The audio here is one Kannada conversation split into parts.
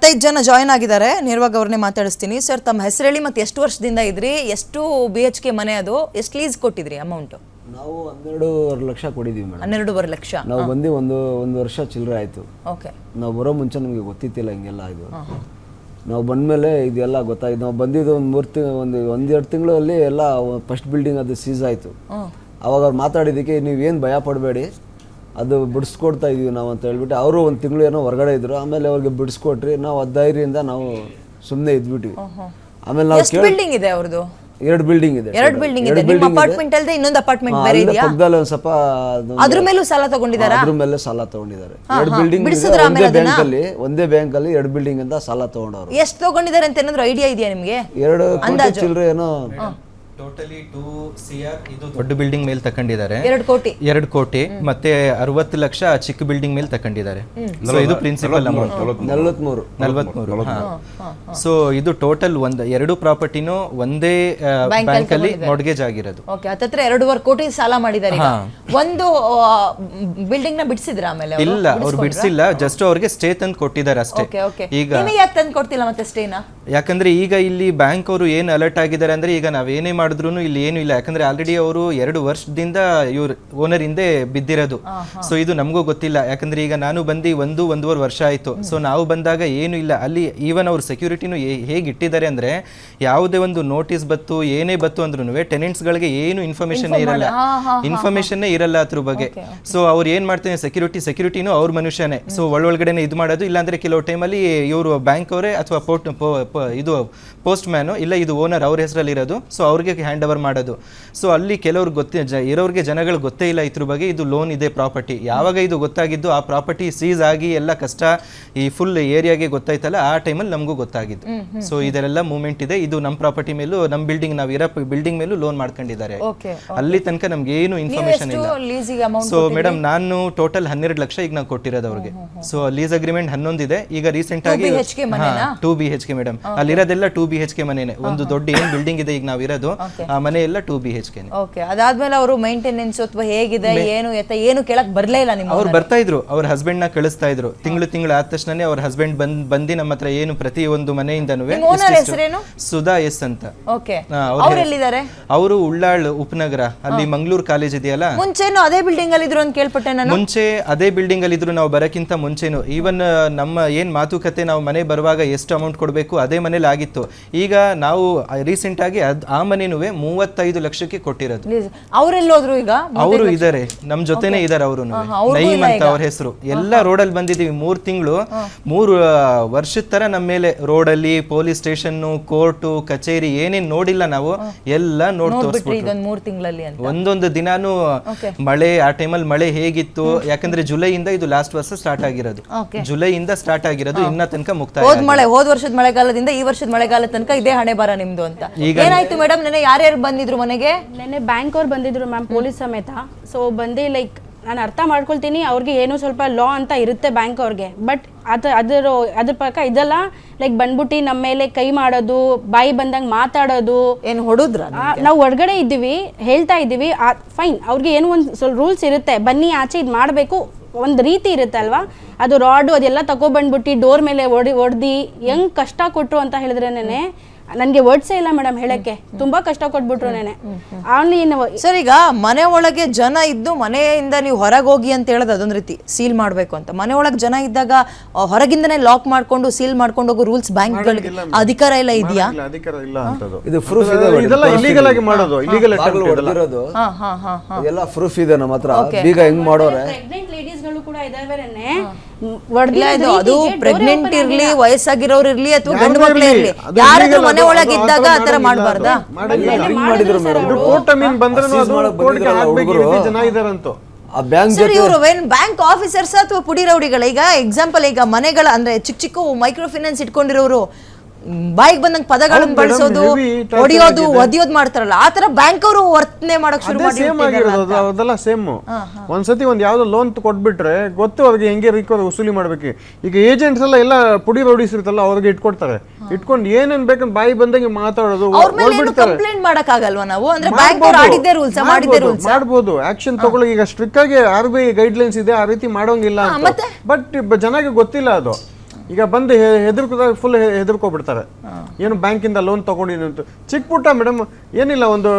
ಹತ್ತೈದು ಜನ ಜಾಯ್ನ್ ಆಗಿದ್ದಾರೆ. ನೇರವಾಗಿ ಅವ್ರನ್ನೇ ಮಾತಾಡಿಸ್ತೀನಿ. ಸರ್ ತಮ್ಮ ಹೆಸರು ಹೇಳಿ ಮತ್ತೆ ಎಷ್ಟು ವರ್ಷದಿಂದ ಇದ್ರಿ? ಎಷ್ಟು ಬಿ ಎಚ್ ಕೆ ಮನೆ ಅದು? ಎಷ್ಟು ಲೀಸ್ ಕೊಟ್ಟಿದ್ರಿ ಅಮೌಂಟ್ ನಾವು ಹನ್ನೆರಡೂವರೆ ಲಕ್ಷ ಕೊಡಿದೀವಿ ಮೇಡಮ್ ಹನ್ನೆರಡೂವರೆ ಲಕ್ಷ. ನಾವು ಬಂದು ಒಂದು ಒಂದು ವರ್ಷ ಚಿಲ್ಲರೆ ಆಯಿತು. ಓಕೆ. ನಾವು ಬರೋ ಮುಂಚೆ ನಮಗೆ ಗೊತ್ತಿತ್ತಿಲ್ಲ ಹಿಂಗೆಲ್ಲ ಇದು. ನಾವು ಬಂದಮೇಲೆ ಇದೆಲ್ಲ ಗೊತ್ತಾಯ್ತು. ನಾವು ಬಂದಿದ್ದು ಒಂದು ಮೂರು ತಿಂಗ್ ಒಂದು ಒಂದೆರಡು ತಿಂಗಳಲ್ಲಿ ಎಲ್ಲ ಫಸ್ಟ್ ಬಿಲ್ಡಿಂಗ್ ಅದು ಸೀಸ್ ಆಯಿತು. ಅವಾಗ ಅವ್ರು ಮಾತಾಡಿದ್ದಕ್ಕೆ ನೀವೇನು ಭಯ ಪಡಬೇಡಿ. ಅದು ಬಿಡಿಸ್ಕೊಡ್ತಾ ಇದೀವಿ ನಾವು ಅಂತ ಹೇಳ್ಬಿಟ್ಟು ಅವರು ಒಂದು ತಿಂಗಳು ಏನೋ ಹೊರಗಡೆ ಇದ್ರು. ಆಮೇಲೆ ಅವ್ರಿಗೆ ಬಿಡಿಸ್ಕೊಟ್ರಿ ನಾವು ಅದ್ದೈರಿಯಿಂದ ನಾವು ಸುಮ್ಮನೆ ಇದ್ಬಿಟ್ವಿ. ಆಮೇಲೆ ನಾವು ಎಷ್ಟು ಬಿಲ್ಡಿಂಗ್ ಇದೆ ಅವ್ರದ್ದು ಎರಡು ಬಿಲ್ಡಿಂಗ್ ಇದೆ. ಎರಡು ಬಿಲ್ಡಿಂಗ್ ಇದೆ. ನಿಮ್ಮ ಅಪಾರ್ಟ್ಮೆಂಟ್ ಅಲ್ಲದೆ ಇನ್ನೊಂದು ಅಪಾರ್ಟ್ಮೆಂಟ್ ಬೇರೆ ಅಲ್ಲೇ ಇದೆಯಾ? ಪಕ್ಕದಲ್ಲಿ ಒಂದು ಸ್ವಲ್ಪ ಅದು- ಅದ್ರ ಮೇಲೂ ಸಾಲ ತಗೊಂಡಿದ್ದಾರೆ? ಅದ್ರ ಮೇಲೆ ಸಾಲ ತಗೊಂಡಿದ್ದಾರೆ. ಎರಡು ಬಿಲ್ಡಿಂಗ್ ಬಿಡಿಸಿದ್ರ ಒಂದೇ ಬ್ಯಾಂಕ್ ಅಲ್ಲಿ ಒಂದೇ ಬ್ಯಾಂಕ್ ಅಲ್ಲಿ ಎರಡು ಬಿಲ್ಡಿಂಗ್ ಅಂತ ಸಾಲ ತಗೊಂಡವ್ರು. ಎಷ್ಟು ತಗೊಂಡಿದ್ದಾರೆ ಅಂತ ಏನಾದ್ರು ಐಡಿಯಾ ಇದೆಯಾ ನಿಮಗೆ? ಎರಡು ಕೋಟಿ ಚಿಲ್ಲರೆ ಏನೋ ಟೋಟಲಿ ಟೂ ಸಿ ಆರ್ ಇದು ದೊಡ್ಡ ಬಿಲ್ಡಿಂಗ್ ಮೇಲೆ ತಕೊಂಡಿದ್ದಾರೆ. ಎರಡು ಕೋಟಿ. ಎರಡು ಕೋಟಿ. ಮತ್ತೆ ಅರವತ್ತು ಲಕ್ಷ ಚಿಕ್ಕ ಬಿಲ್ಡಿಂಗ್ ಮೇಲೆ ತಕೊಂಡಿದ್ದಾರೆ. ಸೊ ಇದು ಪ್ರಿನ್ಸಿಪಲ್ ಅಮೌಂಟ್ ನಲ್ವತ್ಮೂರು. ನಲ್ವತ್ಮೂರು. ಸೊ ಇದು ಟೋಟಲ್ ಒಂದ್ ಎರಡು ಪ್ರಾಪರ್ಟಿನೂ ಒಂದೇ ಬ್ಯಾಂಕ್ ಅಲ್ಲಿ ಮೊಡ್ಗೇಜ್ ಆಗಿರೋದು. ಓಕೆ ಹತ್ತತ್ರ ಎರಡೂವರೆ ಕೋಟಿ ಸಾಲ ಮಾಡಿದ್ದಾರೆ ಈಗ. ಒಂದು ಬಿಲ್ಡಿಂಗ್ನ ಬಿಡಿಸಿದ್ರ ಆಮೇಲೆ ಅವ್ರು? ಇಲ್ಲ ಅವ್ರು ಬಿಡಿಸಿಲ್ಲ. ಜಸ್ಟ್ ಅವ್ರಿಗೆ ಸ್ಟೇ ತಂದು ಕೊಟ್ಟಿದ್ದಾರೆ ಅಷ್ಟೇ. ಓಕೆ ಓಕೆ ಈಗ ನಿಮಗೆ ಯಾಕೆ ತಂದು ಕೊಡ್ತಿಲ್ಲ ಮತ್ತೆ ಸ್ಟೇನ ಯಾಕಂದ್ರೆ ಈಗ ಇಲ್ಲಿ ಬ್ಯಾಂಕ್ ಅವರು ಏನು ಅಲರ್ಟ್ ಆಗಿದ್ದಾರೆ ಅಂದ್ರೆ ಈಗ ನಾವೇನೇ ಮಾಡಿದ್ರು ಇಲ್ಲಿ ಏನು ಇಲ್ಲ. ಯಾಕಂದ್ರೆ ಆಲ್ರೆಡಿ ಅವರು ಎರಡು ವರ್ಷದಿಂದ ಇವ್ರ ಓನರ್ ಹಿಂದೆ ಬಿದ್ದಿರೋದು. ಸೊ ಇದು ನಮಗೂ ಗೊತ್ತಿಲ್ಲ. ಯಾಕಂದ್ರೆ ಈಗ ನಾನು ಬಂದು ಒಂದು ಒಂದೂವರೆ ವರ್ಷ ಆಯ್ತು. ಸೊ ನಾವು ಬಂದಾಗ ಏನು ಇಲ್ಲ. ಅಲ್ಲಿ ಈವನ್ ಅವ್ರ ಸೆಕ್ಯೂರಿಟಿನೂ ಹೇಗೆ ಇಟ್ಟಿದ್ದಾರೆ ಅಂದ್ರೆ ಯಾವುದೇ ಒಂದು ನೋಟಿಸ್ ಬತ್ತು ಏನೇ ಬತ್ತು ಅಂದ್ರೂ ಟೆನೆಂಟ್ಸ್ಗಳಿಗೆ ಏನು ಇನ್ಫಾರ್ಮೇಶನ್ ಇರಲ್ಲ. ಇನ್ಫಾರ್ಮೇಶನ್ ಇರಲ್ಲ ಅದ್ರ ಬಗ್ಗೆ. ಸೊ ಅವ್ರು ಏನ್ ಮಾಡ್ತಾರೆ ಸೆಕ್ಯೂರಿಟಿ ಸೆಕ್ಯೂರಿಟಿನೂ ಅವ್ರ ಮನುಷ್ಯನೇ. ಸೊ ಒಳಗಡೆನೆ ಇದು ಮಾಡೋದು. ಇಲ್ಲಾಂದ್ರೆ ಕೆಲವು ಟೈಮಲ್ಲಿ ಇವರು ಬ್ಯಾಂಕ್ ಅವರೇ ಅಥವಾ ಪೋರ್ಟ್ ಇದು ಪೋಸ್ಟ್ ಮ್ಯಾನು ಇಲ್ಲ ಇದು ಓನರ್ ಅವ್ರ ಹೆಸರಲ್ಲಿ ಇರೋದು ಸೊ ಅವ್ರಿಗೆ ಹ್ಯಾಂಡ್ ಓವರ್ ಮಾಡೋದು. ಸೊ ಅಲ್ಲಿ ಕೆಲವ್ರಿಗೆ ಗೊತ್ತೇ ಜ ಇರೋರಿಗೆ ಜನಗಳು ಗೊತ್ತೇ ಇಲ್ಲ ಇದ್ರ ಬಗ್ಗೆ ಇದು ಲೋನ್ ಇದೆ ಪ್ರಾಪರ್ಟಿ ಯಾವಾಗ ಇದು ಗೊತ್ತಾಗಿದ್ದು ಆ ಪ್ರಾಪರ್ಟಿ ಸೀಸ್ ಆಗಿ ಎಲ್ಲ ಕಷ್ಟ ಈ ಫುಲ್ ಏರಿಯಾಗೆ ಗೊತ್ತಾಯ್ತಲ್ಲ ಆ ಟೈಮಲ್ಲಿ ನಮಗೂ ಗೊತ್ತಾಗಿದ್ದು. ಸೊ ಇದರೆಲ್ಲ ಮೂವ್ಮೆಂಟ್ ಇದೆ. ಇದು ನಮ್ಮ ಪ್ರಾಪರ್ಟಿ ಮೇಲೂ ನಮ್ಮ ಬಿಲ್ಡಿಂಗ್ ನಾವು ಇರೋ ಬಿಲ್ಡಿಂಗ್ ಮೇಲೂ ಲೋನ್ ಮಾಡ್ಕೊಂಡಿದ್ದಾರೆ. ಅಲ್ಲಿ ತನಕ ನಮ್ಗೆ ಏನು ಇನ್ಫಾರ್ಮೇಶನ್ ಇಲ್ಲ. ಸೊ ಮೇಡಮ್ ನಾನು ಟೋಟಲ್ ಹನ್ನೆರಡು ಲಕ್ಷ ಈಗ ನಾವು ಕೊಟ್ಟಿರೋದು ಅವ್ರಿಗೆ. ಸೊ ಲೀಸ್ ಅಗ್ರಿಮೆಂಟ್ ಹನ್ನೊಂದಿದೆ. ಈಗ ರೀಸೆಂಟ್ ಆಗಿ? Two B H K madam ಅಲ್ಲಿರೋದೆಲ್ಲ two B H K ಮನೇನೆ. ಒಂದು ದೊಡ್ಡ ಏನ್ ಬಿಲ್ಡಿಂಗ್ ಇದೆ ಈಗ ನಾವು ಇರೋದು. ಮನೆ ಎಲ್ಲ two B H K okay ಅದಾದ್ಮೇಲೆ ಅವರು ಮೇಂಟೆನೆನ್ಸ್ ಅಥವಾ ಹೇಗಿದೆ ಏನು ಎತ್ತ ಏನು ಕೇಳಕ್ ಬರ್ಲೇ ಇಲ್ಲ ನಿಮ್ಮ ಅವ್ರು ಬರ್ತಾ ಇದ್ರು ಅವ್ರ ಹಸ್ಬೆಂಡ್ನ ಕಳಿಸ್ತಾ ಇದ್ರು. ತಿಂಗಳು ತಿಂಗಳು ಆದ ತಕ್ಷಣನೇ ಅವ್ರ ಹಸ್ಬೆಂಡ್ ಬಂದ್ ಬಂದು ನಮ್ಮ ಹತ್ರ ಏನು ಪ್ರತಿ ಒಂದು ಮನೆಯಿಂದನೂ ಓನರ್ ಹೆಸರೇನು? ಸುಧಾ ಎಸ್ ಅಂತ. ಓಕೆ ಅವ್ರು ಎಲ್ಲಿದ್ದಾರೆ? ಅವರು ಉಳ್ಳಾಳ್ ಉಪನಗರ ಅಲ್ಲಿ ಮಂಗಳೂರು ಕಾಲೇಜ್ ಇದೆಯಲ್ಲ? ಮುಂಚೆನು ಅದೇ ಬಿಲ್ಡಿಂಗ್ ಅಲ್ಲಿ ಇದ್ರು ಅಂತ ಕೇಳ್ಪಟ್ಟೆ ನಾನು. ಮುಂಚೆ ಅದೇ ಬಿಲ್ಡಿಂಗ್ ಅಲ್ಲಿ ಇದ್ರು ನಾವು ಬರಕ್ಕಿಂತ ಮುಂಚೆನು. ಈವನ್ ನಮ್ಮ ಏನ್ ಮಾತುಕತೆ ನಾವು ಮನೆ ಬರುವಾಗ ಎಷ್ಟು ಅಮೌಂಟ್ ಕೊಡಬೇಕು ಅದೇ ಮನೇಲಿ ಆಗಿತ್ತು. ಈಗ ನಾವು ರೀಸೆಂಟ್ ಆಗಿ ಆ ಆ ಮನೆನೂ ಮೂವತ್ತೈದು ಲಕ್ಷಕ್ಕೆ ಕೊಟ್ಟಿರೋದು. ಅವರೆಲ್ಲೋದ್ರು ಈಗ ಅವರು ಇದಾರೆ ನಮ್ ಜೊತೆನೆ ಇದಾರೆ ಅವರು ನೈಮ್ ಅಂತ ಅವ್ರ ಹೆಸರು. ಎಲ್ಲ ರೋಡಲ್ಲಿ ಬಂದಿದೀವಿ ಮೂರ್ ತಿಂಗಳು. ಮೂರು ವರ್ಷದ ತರ ನಮ್ಮ ಮೇಲೆ ರೋಡಲ್ಲಿ ಪೊಲೀಸ್ ಸ್ಟೇಷನ್ ಕೋರ್ಟು ಕಚೇರಿ ಏನೇನ್ ನೋಡಿಲ್ಲ ನಾವು ಎಲ್ಲ ನೋಡ್ ತೋರಿಸ್ಬಿಟ್ಟು ಒಂದೊಂದು ದಿನಾನು ಮಳೆ ಆ ಟೈಮಲ್ಲಿ ಮಳೆ ಹೇಗಿತ್ತು ಯಾಕಂದ್ರೆ ಜುಲೈಯಿಂದ ಇದು ಲಾಸ್ಟ್ ವರ್ಷ ಸ್ಟಾರ್ಟ್ ಆಗಿರೋದು. ಜುಲೈ ಜುಲೈಯಿಂದ ಸ್ಟಾರ್ಟ್ ಆಗಿರೋದು ಇನ್ನ ತನಕ ಮುಕ್ತಾಯ ಹೋದ್ ಮಳೆ ಹೋದ್ ವರ್ಷದ ಮಳೆಗಾಲದಿಂದ ಈ ವರ್ಷದ ಮಳೆಗಾಲ ತನಕ ಇದೇ ಹಣೆ ಬರ ನಿಮ್ದು ಅಂತ. ಏನಾಯ್ತು ಮೇಡಮ್ ನೆನೆ ಯಾರ್ಯಾರು ಬಂದಿದ್ರು ಮನೆಗೆ? ನೆನ್ನೆ ಬ್ಯಾಂಕ್ ಅವ್ರು ಬಂದಿದ್ರು ಮ್ಯಾಮ್ ಪೊಲೀಸ್ ಸಮೇತ. ಸೊ ಬಂದು ಲೈಕ್ ನಾನು ಅರ್ಥ ಮಾಡ್ಕೊಳ್ತೀನಿ ಅವ್ರಿಗೆ ಏನೋ ಸ್ವಲ್ಪ ಲಾ ಅಂತ ಇರುತ್ತೆ ಬ್ಯಾಂಕ್ ಅವ್ರಿಗೆ. ಬಟ್ ಅದು ಅದರ ಅದ್ರ ಪ್ರಕಾರ ಇದೆಲ್ಲ ಲೈಕ್ ಬಂದ್ಬಿಟ್ಟು ನಮ್ಮ ಮೇಲೆ ಕೈ ಮಾಡೋದು ಬಾಯಿ ಬಂದಂಗೆ ಮಾತಾಡೋದು. ಏನು ಹೊಡುದ್ರ ನಾವು ಹೊರಗಡೆ ಇದ್ದೀವಿ ಹೇಳ್ತಾ ಇದ್ದೀವಿ ಫೈನ್ ಅವ್ರಿಗೆ ಏನೋ ಒಂದು ಸ್ವಲ್ಪ ರೂಲ್ಸ್ ಇರುತ್ತೆ. ಬನ್ನಿ ಆಚೆ ಇದು ಮಾಡಬೇಕು ಒಂದು ರೀತಿ ಇರುತ್ತೆ ಅಲ್ವಾ? ಅದು ರಾಡು ಅದೆಲ್ಲ ತಗೊಬಂದ್ಬಿಟ್ಟು ಡೋರ್ ಮೇಲೆ ಒಡಿ ಒಡ್ದು ಹೆಂಗ್ ಕಷ್ಟ ಕೊಟ್ಟರು ಅಂತ ಹೇಳಿದ್ರೆ ನೆನೆ ನನಗೆ ವರ್ಡ್ಸೇ ಇಲ್ಲ ಮೇಡಮ್ ಹೇಳಕ್ಕೆ. ತುಂಬಾ ಕಷ್ಟ ಕೊಟ್ಬಿಟ್ರು ನೇನೆ. ಆನ್ಲಿ ಸರ್ ಈಗ ಮನೆ ಒಳಗೆ ಜನ ಇದ್ದು ಮನೆಯಿಂದ ನೀವು ಹೊರಗೆ ಹೋಗಿ ಅಂತ ಹೇಳೋದು ಅದೊಂದು ರೀತಿ ಸೀಲ್ ಮಾಡಬೇಕು ಅಂತ. ಮನೆ ಒಳಗೆ ಜನ ಇದ್ದಾಗ ಹೊರಗಿಂದನೇ ಲಾಕ್ ಮಾಡ್ಕೊಂಡು ಸೀಲ್ ಮಾಡ್ಕೊಂಡು ಹೋಗೋ ರೂಲ್ಸ್ ಬ್ಯಾಂಕ್ಗಳಿಗೆ ಅಧಿಕಾರ ಎಲ್ಲ ಇದೆಯಾ? ಇಲ್ಲ ಅಧಿಕಾರ ಇಲ್ಲ ಅಂತದ್ದು. ಇದು ಪ್ರೂಫ್ ಇದೆ ಇದೆಲ್ಲ ಇಲ್ಲಿಗಲ್ ಆಗಿ ಮಾಡೋದು ಇಲ್ಲಿಗಲ್ ಬಾಗಿಲು ಹೊಡೆದಿರೋದು ಹಾ ಹಾ ಹಾ ಇದೆಲ್ಲ ಪ್ರೂಫ್ ಇದೆ ನಮ್ಮ ಹತ್ರ. ಬೀಗ ಹೆಂಗ್ ಮಾಡೋರೆ? ಪ್ರೆಗ್ನೆಂಟ್ ಲೇಡೀಸ್ಗಳು ಕೂಡ ಇದಾವೆ ಇಲ್ಲ ಇದು ಅದು ಪ್ರೆಗ್ನೆಂಟ್ ಇರ್ಲಿ ವಯಸ್ಸಾಗಿರೋರು ಇರ್ಲಿ ಅಥವಾ ಗಂಡು ಮಕ್ಳೇ ಇರ್ಲಿ? ಯಾರಾದ್ರೂ illegal ಮನೆ ಒಳಗಿದ್ದಾಗ ಇದ್ದಾಗ ಆ ಆತರ ಮಾಡಬಾರ್ದು? ಬಂದ್ರೆ ಹಾಕ್ಬೇಕು ಈ. ರೀತಿ ಜನ ಇದಾರಂತೂ. ಆ ಬ್ಯಾಂಕ್ ಸರ್ ಇವರು ಏನ್ ಬ್ಯಾಂಕ್ ಆಫೀಸರ್ಸ್ ಅಥವಾ ಪುಡಿ ರೌಡಿಗಳ ಈಗ ಎಕ್ಸಾಂಪಲ್ ಈಗ ಮನೆಗಳ ಅಂದ್ರೆ ಚಿಕ್ಕ ಚಿಕ್ಕ ಮೈಕ್ರೋ ಫೈನಾನ್ಸ್ ಇಟ್ಕೊಂಡಿರೋರು ಬಾಯಿಗೆ ಬಂದಂಗ್ ಪದಗಳನ್ನ ಬಳಸೋದು ಹೊಡಿಯೋದು. ಒದಿಯೋದು ಮಾಡ್ತಾರಲ್ಲ ಆ ತರ ಬ್ಯಾಂಕ್ ಅವರು ವರ್ತನೆ ಮಾಡಕ್ ಶುರು ಅದೇ ಸೇಮ್ ಆಗಿರೋದು ಅದೆಲ್ಲ ಸೇಮ್ ಒಂದ್ಸತಿ ಒಂದ್ ಯಾವ್ದೋ ಲೋನ್ ಕೊಟ್ಬಿಟ್ರೆ ಗೊತ್ತು ಅವ್ರಿಗೆ ಹೆಂಗೆ ರಿಕವರ್ ವಸೂಲಿ ಮಾಡ್ಬೇಕು. ಈಗ ಏಜೆಂಟ್ಸ್ ಎಲ್ಲ ಎಲ್ಲ ಪುಡಿ ರೌಡೀಸ್ ಇರುತ್ತಲ್ಲ ಅವ್ರಿಗೆ ಇಟ್ಕೊಡ್ತಾರೆ. ಇಟ್ಕೊಂಡು ಏನೇನ್ ಬೇಕಂತ ಬಾಯಿ ಬಂದಂಗೆ ಮಾತಾಡೋದು ಕಂಪ್ಲೇಂಟ್ ಮಾಡಕ್ ಆಗಲ್ವಾ ನಾವು? ಅಂದ್ರೆ ಬ್ಯಾಂಕ್ ಅವರು ಆಡಿದ್ದೇ ರೂಲ್ಸ್ ಮಾಡಿದ್ದೇ ರೂಲ್ಸ್ ಮಾಡ್ಬೋದು. ಆಕ್ಷನ್ ತಗೊಳ್ಳಿ ಈಗ ಸ್ಟ್ರಿಕ್ಟ್ ಆಗಿ R B I guidelines ಇದೆ ಆ ರೀತಿ ಮಾಡೋಂಗಿಲ್ಲ ಬಟ್ ಜನಕ್ಕೆ ಗೊತ್ತಿಲ್ಲ ಅದು. ಈಗ ಬಂದು ಹೆದರ್ಕೋದಾಗ ಫುಲ್ ಹೆದರ್ಕೊಬಿಡ್ತಾರೆ. ಏನು ಬ್ಯಾಂಕಿಂದ ಲೋನ್ ತಗೊಂಡಿನಿ ಅಂತ ಚಿಕ್ಕ ಪುಟ್ಟ ಮೇಡಮ್ ಏನಿಲ್ಲ ಒಂದು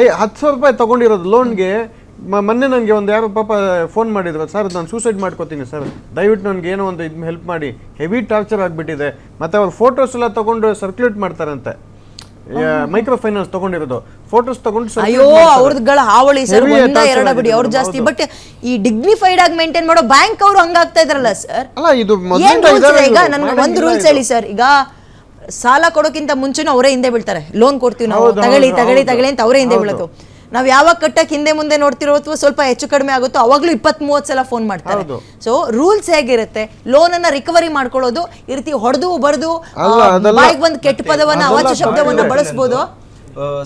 ಐ ಹತ್ತು ಸಾವಿರ ರೂಪಾಯಿ ತಗೊಂಡಿರೋದು ಲೋನ್ಗೆ ಮೊನ್ನೆ ನನಗೆ ಒಂದು ಯಾರೋ ಪಾಪ ಫೋನ್ ಮಾಡಿದ್ರು ಸರ್ ನಾನು ಸೂಸೈಡ್ ಮಾಡ್ಕೋತೀನಿ ಸರ್. ದಯವಿಟ್ಟು ನನಗೆ ಏನೋ ಒಂದು ಇದು ಹೆಲ್ಪ್ ಮಾಡಿ. ಹೆವಿ ಟಾರ್ಚರ್ ಆಗಿಬಿಟ್ಟಿದೆ. ಮತ್ತು ಅವ್ರ ಫೋಟೋಸ್ ಎಲ್ಲ ತೊಗೊಂಡು ಸರ್ಕ್ಯುಲೇಟ್ ಮಾಡ್ತಾರಂತೆ. ಮೈಕ್ರೋ ಫೈನಾನ್ಸ್ ತಗೊಂಡಿರೋದು. ಫೋಟೋಸ್ ತಗೊಂಡು ಅಯ್ಯೋ. ಅವ್ರದ್ಗಳ ಹಾವಳಿ ಸರ್ ಒಂದ ಎರಡ ಬಿಡಿ ಅವ್ರು ಜಾಸ್ತಿ. ಬಟ್ ಈ ಡಿಗ್ನಿಫೈಡ್ ಆಗಿ ಮೇಂಟೈನ್ ಮಾಡೋ ಬ್ಯಾಂಕ್ ಅವರು ಹಂಗಾಗ್ತಾ ಇದ್ರಲ್ಲ ಸರ್? ಅಲ್ಲ ಇದು ಈಗ ನನಗೆ ಒಂದು ರೂಲ್ಸ್ ಹೇಳಿ ಸರ್. ಈಗ ಸಾಲ ಕೊಡೋಕ್ಕಿಂತ ಮುಂಚೆನೂ ಅವರೇ ಹಿಂದೆ ಬೀಳ್ತಾರೆ. ಲೋನ್ ಕೊಡ್ತೀವಿ ನಾವು. ತಗಳಿ ತಗೊಳ್ಳಿ ತಗಳಿ ತಗೊಳ್ಳಿ ತಗೊಳ್ಳಿ ಅಂತ ಅವರೇ ಹಿಂದೆ ಹೌದು. ಬೀಳೋದು. ನಾವ್ ಯಾವಾಗ ಕಟ್ಟಕ್ ಹಿಂದೆ ಮುಂದೆ ನೋಡ್ತಿರೋ ಅಥವಾ ಸ್ವಲ್ಪ ಹೆಚ್ಚು ಕಡಿಮೆ ಆಗುತ್ತೋ ಅವಾಗ್ಲೂ ಇಪ್ಪತ್ತ್ ಮೂವತ್ತು ಸಲ ಫೋನ್ ಮಾಡ್ತಾರೆ. ಸೊ ರೂಲ್ಸ್ ಹೇಗಿರುತ್ತೆ ಲೋನ್ ಅನ್ನ ರಿಕವರಿ ಮಾಡ್ಕೊಳ್ಳೋದು ಈ ರೀತಿ ಹೊಡೆದು ಬರೆದು ಬಾಯಿಗೆ ಬಂದ್ ಕೆಟ್ಟ ಪದವನ್ನ ಅವಚ ಅವಾಚ್ಯ ಶಬ್ದವನ್ನ. ಬಳಸ್ಬೋದು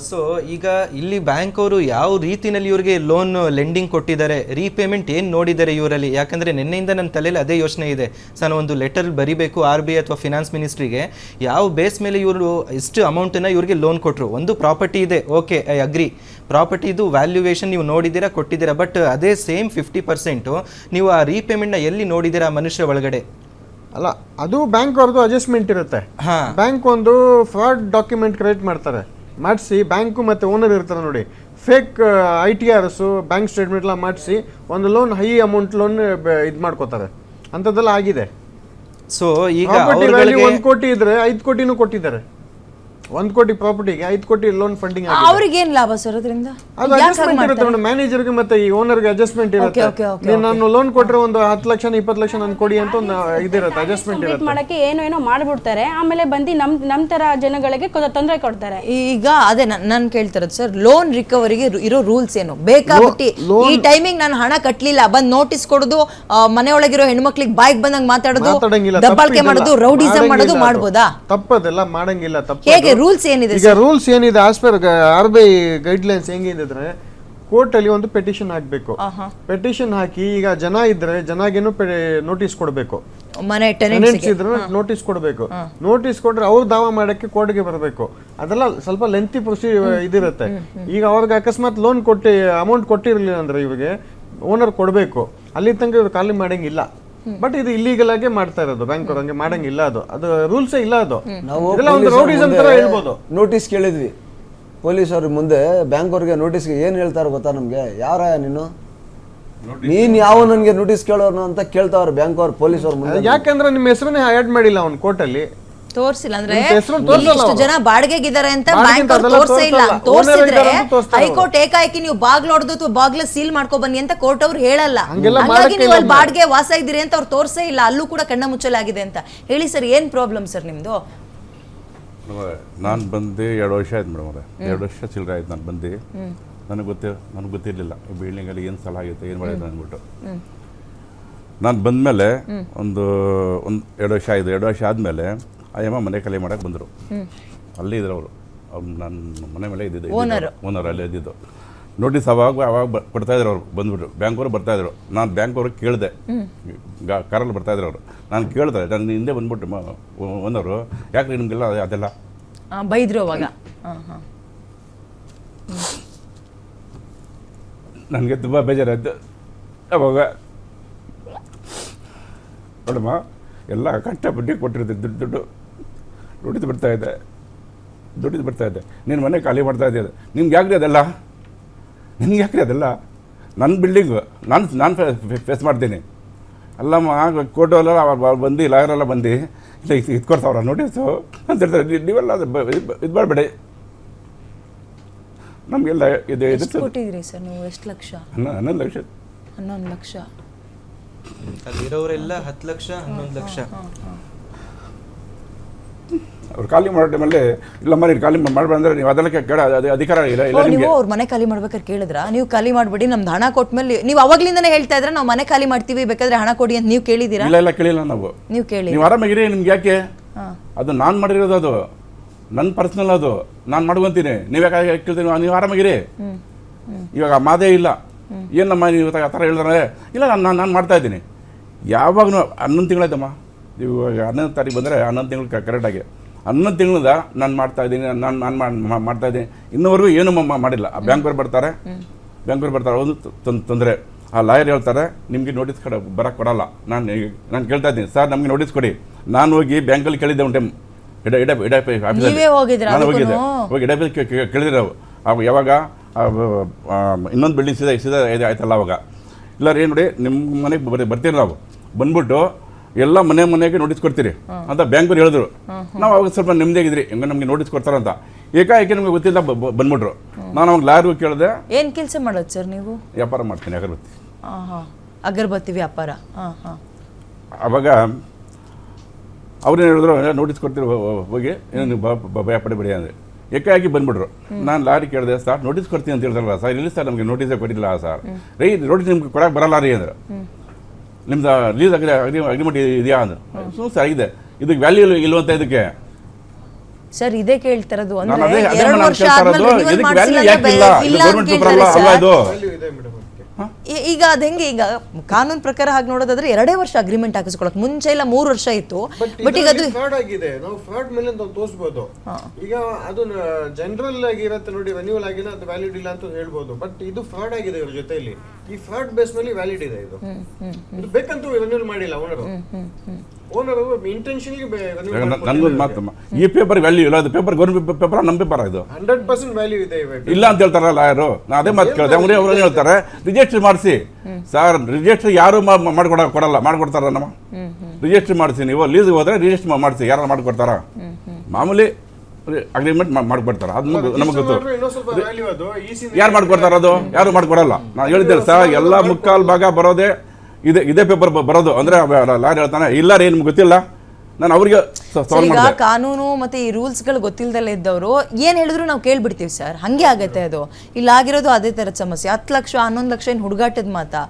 ಸೊ ಈಗ ಇಲ್ಲಿ ಬ್ಯಾಂಕ್ ಅವರು ಯಾವ ರೀತಿನಲ್ಲಿ ಇವರಿಗೆ ಲೋನ್ ಲೆಂಡಿಂಗ್ ಕೊಟ್ಟಿದ್ದಾರೆ ರೀಪೇಮೆಂಟ್ ಏನು ನೋಡಿದ್ದಾರೆ ಇವರಲ್ಲಿ? ಯಾಕಂದ್ರೆ ನಿನ್ನೆಯಿಂದ ನನ್ನ ತಲೆಯಲ್ಲಿ ಅದೇ ಯೋಚನೆ ಇದೆ. ನಾನು ಒಂದು ಲೆಟರ್ ಬರಿಬೇಕು ಆರ್ ಬಿ ಐ ಅಥವಾ ಫಿನಾನ್ಸ್ ಮಿನಿಸ್ಟ್ರಿಗೆ ಯಾವ ಬೇಸ್ ಮೇಲೆ ಇವರು ಇಷ್ಟು ಅಮೌಂಟನ್ನು ಇವರಿಗೆ ಲೋನ್ ಕೊಟ್ಟರು ಒಂದು ಪ್ರಾಪರ್ಟಿ ಇದೆ ಓಕೆ ಐ ಅಗ್ರಿ ಪ್ರಾಪರ್ಟಿದು ವ್ಯಾಲ್ಯೂಯೇಷನ್ ನೀವು ನೋಡಿದ್ದೀರಾ ಕೊಟ್ಟಿದ್ದೀರಾ ಬಟ್ ಅದೇ ಸೇಮ್ ಫಿಫ್ಟಿ ಪರ್ಸೆಂಟು ನೀವು ಆ ರೀಪೇಮೆಂಟ್ನ ಎಲ್ಲಿ ನೋಡಿದ್ದೀರಾ ಮನುಷ್ಯ ಒಳಗಡೆ? ಅಲ್ಲ ಅದು ಬ್ಯಾಂಕ್ ಅವ್ರದ್ದು ಅಡ್ಜಸ್ಟ್ಮೆಂಟ್ ಇರುತ್ತೆ. ಹಾ. ಬ್ಯಾಂಕ್ ಒಂದು ಫ್ರಾಡ್ ಡಾಕ್ಯುಮೆಂಟ್ ಕ್ರಿಯೇಟ್ ಮಾಡ್ತಾರೆ. ಮಾಡಿಸಿ ಬ್ಯಾಂಕು ಮತ್ತು ಓನರ್ ಇರ್ತಾರೆ ನೋಡಿ. Fake I T Urs bank statement ಎಲ್ಲ ಮಾಡಿಸಿ ಒಂದು ಲೋನ್ ಹೈ ಅಮೌಂಟ್ ಲೋನ್ ಇದು ಮಾಡ್ಕೋತಾರೆ. ಅಂಥದ್ದೆಲ್ಲ ಆಗಿದೆ. ಸೊ ಈಗ ಒಂದು ಕೋಟಿ ಇದ್ರೆ ಐದು ಕೋಟಿನೂ ಕೊಟ್ಟಿದ್ದಾರೆ. ಒಂದು ಕೋಟಿ ಪ್ರಾಪರ್ಟಿಗೆ ಐದು ಕೋಟಿ ಲೋನ್ ಫಂಡಿಂಗ್ ಆಗಿದೆ. ಅವ್ರಿಗೆ ಏನ್ ಲಾಭ ಸರ್ ಅದರಿಂದ? ಅದು ಅಡ್ಜಸ್ಟ್ಮೆಂಟ್ ಇರುತ್ತೆ ನೋಡಿ ಮ್ಯಾನೇಜರ್ಗೆ ಮತ್ತೆ ಈ ಓನರ್ಗೆ ಅಡ್ಜಸ್ಟ್ಮೆಂಟ್ ಇರುತ್ತೆ. ನಾನು ಲೋನ್ ಕೊಟ್ಟರೆ ಒಂದು ಹತ್ತು ಲಕ್ಷ ಇಪ್ಪತ್ತು ಲಕ್ಷ ನಾನು ಕೊಡಿ ಅಂತ ಒಂದು ಇದಿರುತ್ತೆ ಅಡ್ಜಸ್ಟ್ಮೆಂಟ್ ಇರುತ್ತೆ ಮಾಡಕ್ಕೆ ಏನೋ ಏನೋ ಮಾಡ್ಬಿಡ್ತಾರೆ. ಆಮೇಲೆ ಬಂದು ನಮ್ ನಮ್ ತರ ಜನಗಳಿಗೆ ತೊಂದರೆ ಕೊಡ್ತಾರೆ. ಈಗ ಅದೇ ನಾನು ಕೇಳ್ತಿರೋದು ಸರ್ ಲೋನ್ ರಿಕವರಿಗೆ ಇರೋ ರೂಲ್ಸ್ ಏನು? ಬೇಕಾಬಿಟ್ಟಿ ಈ ಟೈಮಿಂಗ್ ನಾನು ಹಣ ಕಟ್ಲಿಲ್ಲ ಬಂದ್ ನೋಟಿಸ್ ಕೊಡೋದು ಆ, ಮನೆಯೊಳಗಿರೋ ಹೆಣ್ಮಕ್ಳಿಗೆ ಬಾಯ್ಗೆ ಬಂದಂಗ್ ಮಾತಾಡೋದು ಮಾತಾಡಂಗಿಲ್ಲ ದಬ್ಬಾಳಿಕೆ ಮಾಡೋದು ರೌಡಿಸಮ್ ಮಾಡೋದು ಮಾಡ್ಬೋದಾ? ತಪ್ಪದೆಲ್ಲ ಮಾಡಂಗಿಲ್ಲ ತಪ್ಪು ಹೇಗೆ ರೂಲ್ಸ್ ಏನಿದೆ ಈಗ ರೂಲ್ಸ್ ಏನಿದೆ as per R B I guidelines lines ಹೆಂಗಿದ್ರೆ court ಅಲ್ಲಿ ಒಂದು ಪೆಟಿಷನ್ ಹಾಕ್ಬೇಕು. ಪೆಟಿಷನ್ ಹಾಕಿ ಈಗ ಜನ ಇದ್ರೆ ಜನಗೇನು ನೋಟಿಸ್ ಕೊಡಬೇಕು. ಮನೆ ಟೆನೆಂಟ್ಸ್ ಇದ್ರೆ ನೋಟಿಸ್ ಕೊಡಬೇಕು. ನೋಟಿಸ್ ಕೊಟ್ರೆ ಅವ್ರು ದಾವ ಮಾಡಕ್ಕೆ ಕೋರ್ಟ್ಗೆ ಬರಬೇಕು. ಅದೆಲ್ಲ ಸ್ವಲ್ಪ ಲೆಂತಿ ಪ್ರೊಸೀ ಇದಿರುತ್ತೆ. ಈಗ ಅವ್ರಿಗೆ ಅಕಸ್ಮಾತ್ ಲೋನ್ ಕೊಟ್ಟು ಅಮೌಂಟ್ ಕೊಟ್ಟಿರಲಿಲ್ಲ ಅಂದ್ರೆ ಇವ್ರಿಗೆ ಓನರ್ ಕೊಡಬೇಕು. ಅಲ್ಲಿ ತನಕ ಇವ್ರು ಖಾಲಿ ಮಾಡಂಗಿಲ್ಲ. ಬಟ್ ಇದು ಇಲ್ಲಿಗಲ್ ಆಗಿ ಮಾಡ್ತಾ ಇರೋದು. ಬ್ಯಾಂಕ್ ಅವ್ರು ಹಂಗೆ ಮಾಡಂಗಿಲ್ಲ ಅದು. ಅದು ರೂಲ್ಸ್ ಇಲ್ಲ ಅದು. ನಾವು ಇದೆಲ್ಲ ಒಂದು ರೌಡಿಸಮ್ ತರ ಹೇಳ್ಬೋದು. ನೋಟಿಸ್ ಕೇಳಿದ್ವಿ. ಪೊಲೀಸ್ ಅವ್ರಿಗೆ ಮುಂದೆ ಬ್ಯಾಂಕ್ ಅವ್ರಿಗೆ ನೋಟಿಸ್ಗೆ ಏನು ಹೇಳ್ತಾರೆ ಗೊತ್ತಾ ನಮಗೆ? ಯಾರ ನೀನು? ನೀನ್ ಯಾವ ನನಗೆ ನೋಟಿಸ್ ಕೇಳೋನು ಅಂತ ಕೇಳ್ತಾವ್ರೆ ಬ್ಯಾಂಕ್ ಅವ್ರ ಪೊಲೀಸ್ ಅವ್ರ ಮುಂದೆ. ಯಾಕಂದ್ರೆ ನಿಮ್ಮ ಹೆಸರನ್ನೇ ಆ್ಯಡ್ ಮಾಡಿಲ್ಲ ಅವ್ನ ಕೋರ್ಟಲ್ಲಿ ತೋರ್ಸಿಲ್ಲ ಅಂದ್ರೆ ಇಲ್ಲಿ ಇಷ್ಟು ಜನ ಬಾಡಿಗೆಗಿದ್ದಾರೆ ಅಂತ ಬ್ಯಾಂಕ್ ಅವ್ರು ತೋರ್ಸೇ ಇಲ್ಲ. ತೋರಿಸಿದ್ರೆ ಹೈಕೋರ್ಟ್ ಏಕಾಏಕಿ ನೀವು ಬಾಗ್ಲು ಹೊಡೆದು ಅಥವಾ ಬಾಗ್ಲ ಸೀಲ್ ಮಾಡ್ಕೊ ಬನ್ನಿ ಅಂತ ಕೋರ್ಟ್ ಅವ್ರು ಹೇಳಲ್ಲ. ಹಾಗಾಗಿ ನೀವು ಅಲ್ಲಿ ಬಾಡಿಗೆ ವಾಸ ಇದ್ದೀರಿ ಅಂತ ಅವ್ರು ತೋರ್ಸೇ ಇಲ್ಲ. ಅಲ್ಲೂ ಕೂಡ ಕಣ್ಣ ಮುಚ್ಚಲಾಗಿದೆ ಅಂತ. ಹೇಳಿ ಸರ್ ಏನ್ ಪ್ರಾಬ್ಲಮ್ ಸರ್ ನಿಮ್ದು? ನಾನು ಬಂದು ಎರಡು ವರ್ಷ ಆಯ್ತು ಮೇಡಮ್ ಅವರೇ. ಎರಡು ವರ್ಷ ಚಿಲ್ಲರೆ ಆಯ್ತು ನಾನು ಬಂದು. ನನಗೆ ಗೊತ್ತೇ ನನಗೆ ಗೊತ್ತಿರಲಿಲ್ಲ. ಬಿಲ್ಡಿಂಗಲ್ಲಿ ಏನು ಸಲ ಆಗೈತೆ ಏನು ಮಾಡಿದೆ ಅಂದ್ಬಿಟ್ಟು. ನಾನು ಬಂದಮೇಲೆ ಒಂದು ಒಂದು ಎರಡು ವರ್ಷ ಆಯಿತು. ಎರಡು ವರ್ಷ ಆದಮೇಲೆ ಅಯ್ಯಮ್ಮ ಮನೆ ಕಲೆ ಮಾಡಕ್ಕೆ ಬಂದರು. ಅಲ್ಲೇ ಇದ್ರು ಅವರು. ನನ್ನ ಮನೆ ಮೇಲೆ ಇದ್ದಿದ್ದು ಓನರ್ ಓನರ್ ಅಲ್ಲೇ ಇದ್ದಿದ್ದು. ನೋಟಿಸ್ ಅವಾಗ ಅವಾಗ ಬರ್ತಾ ಕೊಡ್ತಾ ಇದ್ರು ಅವ್ರು ಬಂದ್ಬಿಟ್ಟು ಬ್ಯಾಂಕ್ ಅವರು ಬರ್ತಾ ಇದ್ರು. ನಾನು ಬ್ಯಾಂಕ್ ಅವ್ರಿಗೆ ಕೇಳಿದೆ ಕಾರಲ್ಲಿ ಬರ್ತಾ ಇದ್ರು ಅವರು. ನಾನು ಕೇಳ್ದೆ ನಾನು ಹಿಂದೆ ಬಂದ್ಬಿಟ್ಟು ಓನರು. ಯಾಕೆ ನಿಮಗೆಲ್ಲ ಅದೆಲ್ಲ? ಬೈದ್ರು ಅವಾಗ. ನನಗೆ ತುಂಬ ಬೇಜಾರಾಯ್ತು. ಅವಾಗ ನೋಡಮ್ಮ ಎಲ್ಲ ಕಷ್ಟಪಟ್ಟು ಕೊಟ್ಟಿರ್ತೀನಿ ದುಡ್ಡು ದುಡ್ಡು. ದುಡ್ಡಿದ್ದು ಬರ್ತಾ ಇದೆ. ದುಡಿದು ಬರ್ತಾ ಇದೆ. ನೀನು ಮನೆ ಖಾಲಿ ಮಾಡ್ತಾ ಇದೆಯಾ ನಿಮ್ಗೆ ಯಾಕ್ರಿ ಅದೆಲ್ಲ? ನಿಮ್ಗೆ ಯಾಕ್ರಿ ಅದೆಲ್ಲ? ನನ್ನ ಬಿಲ್ಡಿಂಗ್ ನಾನು ನಾನು ಫೇಸ್ ಮಾಡ್ತೀನಿ. ಅಲ್ಲಮ್ಮ ಕೋರ್ಟು ಎಲ್ಲ ಅವ್ರು ಬಂದು ಲಾಯರೆಲ್ಲ ಬಂದು ಇಲ್ಲ ಇದು ಇದು ಕೊಡ್ತಾವ್ರ ನೋಟಿಸು ಅಂತ ಹೇಳ್ತಾರೆ. ನೀವೆಲ್ಲ ಅದು ಇದು ಮಾಡಬೇಡಿ. ನಮಗೆಲ್ಲ ಇದು ಎಷ್ಟು ಕೊಟ್ಟಿದ್ರಿ ಸರ್ ನೀವು? ಎಷ್ಟು ಲಕ್ಷ? ಹನ್ನೊಂದು ಹನ್ನೊಂದು ಲಕ್ಷ. ಹನ್ನೊಂದು ಲಕ್ಷ. ಅಲ್ಲಿರೋರೆಲ್ಲ ಹತ್ತು ಲಕ್ಷ ಹನ್ನೊಂದು ಲಕ್ಷ. ಅವ್ರು ಖಾಲಿ ಮಾಡೋ ಟೈಮಲ್ಲಿ ಇಲ್ಲಮ್ಮ ನೀನು ಖಾಲಿ ಮಾಡಬೇಡ ಅಂದರೆ ನೀವು ಅದಕ್ಕೆ ಕೇಳ ಅದು ಅಧಿಕಾರ ಇಲ್ಲ ಇಲ್ಲ ನೀವು ನಿಮಗೆ. ಅವ್ರ ಮನೆ ಖಾಲಿ ಮಾಡ್ಬೇಕಾದ್ರೆ ಕೇಳಿದ್ರ? ನೀವು ಖಾಲಿ ಮಾಡ್ಬಿಡಿ ನಮ್ದು ಹಣ ಕೊಟ್ಮೇಲೆ ನೀವು ಅವಾಗ್ಲಿಂದನೇ ಹೇಳ್ತಾ ಇದ್ರೆ ನಾವು ಮನೆ ಖಾಲಿ ಮಾಡ್ತೀವಿ ಬೇಕಾದ್ರೆ ಹಣ ಕೊಡಿ ಅಂತ ನೀವು ಕೇಳಿದ್ದೀರಾ ಇಲ್ಲ ಇಲ್ಲ ಕೇಳಿಲ್ಲ ನಾವು. ನೀವು ಕೇಳಿ. ನೀವು ಆರಾಮಾಗಿರಿ ನಿಮ್ಗೆ ಯಾಕೆ? ಅದು ನಾನು ಮಾಡಿರೋದು ಅದು. ನನ್ನ ಪರ್ಸ್ನಲ್ ಅದು. ನಾನು ಮಾಡ್ಕೊಂತೀನಿ ನೀವು ಯಾಕೆ ಕೇಳ್ತೀನಿ ನೀವು ಆರಾಮಾಗಿರಿ. ಇವಾಗ ಮಾದೇ ಇಲ್ಲ. ಏನಮ್ಮ ನೀವು ಆ ಥರ ಹೇಳಿದ್ರೆ? ಇಲ್ಲ ನಾನು ನಾನು ಮಾಡ್ತಾ ಇದ್ದೀನಿ. ಯಾವಾಗಲೂ ಹನ್ನೊಂದು ತಿಂಗಳಾಯ್ತಮ್ಮ? ನೀವು ಹನ್ನೊಂದು ತಾರೀಕು ಬಂದರೆ ಹನ್ನೊಂದು ತಿಂಗಳು ಕರೆಕ್ಟಾಗಿ ಹನ್ನೊಂದು ತಿಂಗಳದ ನಾನು ಮಾಡ್ತಾ ಇದ್ದೀನಿ ನಾನು ನಾನು ಮಾಡ್ತಾ ಇದ್ದೀನಿ. ಇನ್ನೂವರೆಗೂ ಏನು ಮಾಡಿಲ್ಲ. ಆ ಬ್ಯಾಂಕ್ವ್ರು ಬರ್ತಾರೆ. ಬ್ಯಾಂಕ್ವ್ರು ಬರ್ತಾರೆ. ಒಂದು ತೊಂದರೆ. ಆ ಲಾಯರ್ ಹೇಳ್ತಾರೆ ನಿಮಗೆ ನೋಟಿಸ್ ಕೊಡ ಬರಕ್ಕೆ ಕೊಡಲ್ಲ ನಾನು ನಾನು ಕೇಳ್ತಾ ಇದ್ದೀನಿ. ಸರ್ ನಮಗೆ ನೋಟಿಸ್ ಕೊಡಿ. ನಾನು ಹೋಗಿ ಬ್ಯಾಂಕಲ್ಲಿ ಕೇಳಿದ್ದೆ ಒಂದು ಟೈಮ್. ಇಡ ಇಡ ಇಡ ಆಫೀಸಲ್ಲಿ. ನೀವೇ ಹೋಗಿದ್ರಾ ನಾನು ಹೋಗಿದ್ದೆ. ಹೋಗಿ ಇಡ ಕೇಳಿದ್ರೆ ನಾವು ಅವಾಗ ಯಾವಾಗ? ಇನ್ನೊಂದು ಬಿಲ್ಡಿಂಗ್ ಸೀದಾ ಸೀದಾ ಇದೆ ಆಯ್ತಲ್ಲ ಅವಾಗ. ಇಲ್ಲ ರೀ ನೋಡಿ ನಿಮ್ಮ ಮನೆಗೆ ಬರ್ ಬರ್ತೀರಿ ನಾವು ಬಂದ್ಬಿಟ್ಟು ಎಲ್ಲ ಮನೆ ಮನೆಗೆ ನೋಟಿಸ್ ಕೊಡ್ತೀರಿ ಅಂತ ಬ್ಯಾಂಕವ್ರು ಹೇಳಿದ್ರು. ನಾವು ಅವಾಗ ಸ್ವಲ್ಪ ನೆಮ್ಮದಿಯಾಗಿದ್ರಿ ಹೆಂಗ ನಮ್ಗೆ ನೋಟಿಸ್ ಕೊಡ್ತಾರಂತ ಏಕಾಏಕಿ ನಮಗೆ ಗೊತ್ತಿಲ್ಲ ಬಂದ್ಬಿಟ್ರು. ನಾನು ಅವಾಗ ಲಾಯರ್ಗೂ ಕೇಳಿದೆ. ಏನ್ ಕೆಲಸ ಮಾಡೋದು ಸರ್ ನೀವು? ವ್ಯಾಪಾರ ಮಾಡ್ತೀನಿ ಅಗರಬತ್ತಿ. ಅಗರಬತ್ತಿ ವ್ಯಾಪಾರ. ಅವಾಗ ಅವ್ರೇನು ಹೇಳಿದ್ರು ನೋಟಿಸ್ ಕೊಡ್ತೀರಿ ಹೋಗಿ. ಏನು ನೀವು ಬ- ಬ- ಭಯ ಪಡಬೇಡಿ ಅಂದರೆ ಏಕಾಏಕಿ ಬಂದ್ಬಿಟ್ರು. ನಾನು ಲಾರಿ ಕೇಳಿದೆ ಸರ್ ನೋಟಿಸ್ ಕೊಡ್ತೀನಿ ಅಂತ ಹೇಳ್ತಾರಲ್ಲ ಸರ್ ಇಲ್ಲಿ ಸರ್ ನಮಗೆ ನೋಟಿಸೇ ಕೊಟ್ಟಿಲ್ಲ ಸರ್. ರೀ ನೋಟಿಸ್ ನಿಮ್ಗೆ ಕೊಡಕ್ಕೆ ಬರಲ್ಲ ರೀ ಅಂದ್ರೆ. ನಿಮ್ದು ಲೀಸ್ ಅಗ್ರಿ ಅಗ್ರಿ ಅಗ್ರಿಮೆಂಟ್ ಇದೆಯಾ ಅಂದ್ರೆ. ಸರ್ ಇದೆ ಇದಕ್ಕೆ ವ್ಯಾಲ್ಯೂ ಇಲ್ವಂತ ಇದಕ್ಕೆ? ಸರ್ ಇದೇ ಕೇಳ್ತಿರೋದು. ಅಂದ್ರೆ ಅದೇ ಅದೇ ಎರಡು ವರ್ಷ ಆದ್ಮೇಲೆ ಇದಕ್ಕೆ ಮಾಡ್ಸಿಲ್ಲ ವ್ಯಾಲ್ಯೂ ಅಂದ್ರೆ ಇಲ್ಲ ಅಂತ ಗೌರ್ಮೆಂಟ್ ಕೇಳ್ತಾರೆ ಸರ್. ಈಗ ಅದ್ ಹೆಂಗೆ? ಈಗ ಕಾನೂನು ಪ್ರಕಾರ ಹಾಗೆ ನೋಡೋದಾದ್ರೆ ಎರಡೇ ವರ್ಷ ಅಗ್ರಿಮೆಂಟ್ ಹಾಕಿಸ್ಕೊಳಕ್ ಮುಂಚೆ ಇಲ್ಲ ಮೂರು ವರ್ಷ ಇತ್ತು. ಬಟ್ ಈಗ ಅದು ಫ್ರಾಡ್ ಆಗಿದೆ. ನಾವು ಫ್ರಾಡ್ ಮೇಲೆ ಅಂತ ತೋರಿಸ್ಬೋದು. ಈಗ ಅದು ಜನರಲ್ ಆಗಿ ಇರತ್ತೆ ನೋಡಿ ರೆನ್ಯೂವಲ್ ಆಗಿನ ಅದು ವ್ಯಾಲಿಡ್ ಇಲ್ಲ ಅಂತ ಹೇಳ್ಬೋದು. ಬಟ್ ಇದು ಫ್ರಾಡ್ ಆಗಿದೆ ಇವ್ರ ಜೊತೆಲಿ ಈ ಫ್ರಾಡ್ ಬೇಸ್ ಮೇಲೆ ವ್ಯಾಲಿಡ್ ಇದೆ ಇದು. ಇದು ಬೇಕಂತ ರೆನ್ಯೂವಲ್ ಮಾಡಿಲ್ಲ ಓನರ್ ಓನರ್ ಈ ಪೇಪರ್ ವ್ಯಾಲ್ಯೂ ಇಲ್ಲ ಅದು ಪೇಪರ್ ಗೌರ್ಮೆಂಟ್ ಪೇಪರ್ ನಮ್ಮ ಪೇಪರ್ ಇದು. ಹಂಡ್ರೆಡ್ ಪರ್ಸೆಂಟ್ ವ್ಯಾಲ್ಯೂ ಇದೆ ಇಲ್ಲ ಅಂತ ಹೇಳ್ತಾರಲ್ಲ ಯಾರು ನಾ ಅದೇ ಮಾತು ಕೇಳಿದೆ. ಅವ್ರು ಅವ್ರು ಹೇಳ್ತಾರೆ ರಿಜಿಸ್ಟ್ರಿ ಮಾಡಿಸಿ. ಸರ್ ರಿಜಿಸ್ಟ್ರಿ ಯಾರು ಮಾಡ್ಕೊಡ ಕೊಡಲ್ಲ. ಮಾಡ್ಕೊಡ್ತಾರ ನಮ್ಮ. ರಿಜಿಸ್ಟ್ರಿ ಮಾಡಿಸಿ. ನೀವು ಲೀಸ್ಗೆ ಹೋದ್ರೆ ರಿಜಿಸ್ಟ್ರಿ ಮಾಡಿಸಿ. ಯಾರು ಮಾಡ್ಕೊಡ್ತಾರ? ಮಾಮೂಲಿ ಅಗ್ರಿಮೆಂಟ್ ಮಾಡ್ಬಿಡ್ತಾರ ಅದು ನಮ್ಗೆ ಗೊತ್ತು. ಯಾರು ಮಾಡ್ಕೊಡ್ತಾರ ಅದು? ಯಾರು ಮಾಡ್ಕೊಡಲ್ಲ. ನಾನು ಹೇಳಿದ್ದೆ ಸರ್ ಎಲ್ಲ ಮುಕ್ಕಾಲು ಭಾಗ ಬರೋದೇ ಇದೇ ಇದೇ ಪೇಪರ್ ಬರೋದು. ಅಂದ್ರೆ ಲಾರ್ ಹೇಳ್ತಾನೆ ಇಲ್ಲ ರೀ ನಿಮ್ಗೆ ಗೊತ್ತಿಲ್ಲ. ನಾನು ಅವ್ರಿಗೆ ಈಗ ಕಾನೂನು ಮತ್ತೆ ಈ ರೂಲ್ಸ್ಗಳು ಗೊತ್ತಿಲ್ಲದಲ್ಲೇ ಇದ್ದವರು ಏನ್ ಹೇಳಿದ್ರು ನಾವು ಕೇಳ್ಬಿಡ್ತೀವಿ ಸರ್ ಹಂಗೆ ಆಗತ್ತೆ ಅದು. ಇಲ್ಲ ಆಗಿರೋದು ಅದೇ ತರದ ಸಮಸ್ಯೆ. ಹತ್ತು ಲಕ್ಷ ಹನ್ನೊಂದು ಲಕ್ಷ ಏನು ಹುಡುಗಾಟದ ಮಾತಾ?